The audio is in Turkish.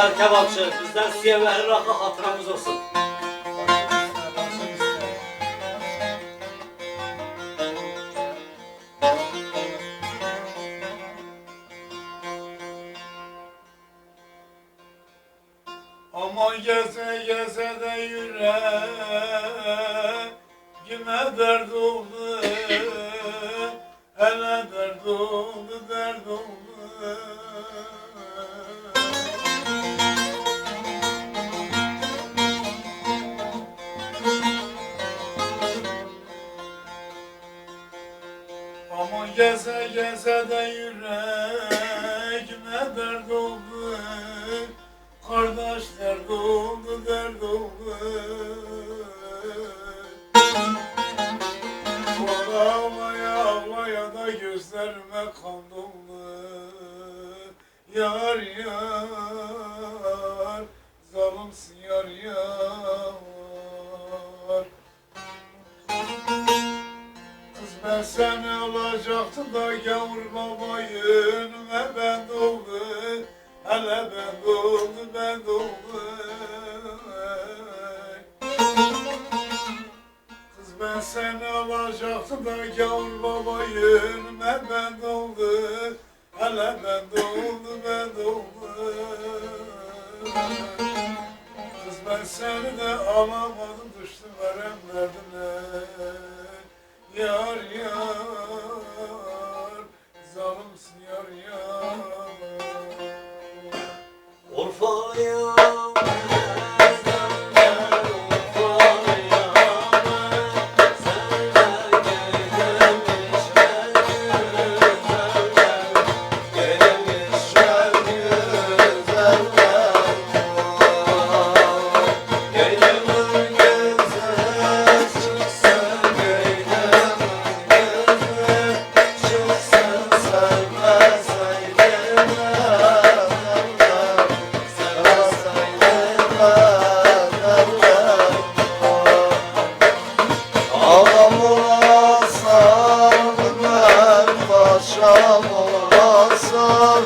Ömer Kebapçı. Bizden siye ve rakı hatıramız olsun. Aman geze geze de yüreğime dert oldu geze geze de yüreğime dert oldu? Kardeş dert oldu dert oldu. Ağlaya ağlaya da gözlerime kan doldu. Yar yar Zalimsin yar yar ben seni alacaktım da gavur baba yönüme ben doldu Hele ben doldu ben doldu Kız ben seni alacaktım da gavur baba yönüme ben doldu Hele ben doldu ben doldu Kız ben seni de alamadım düştüm verem derdine yar paşam olasam,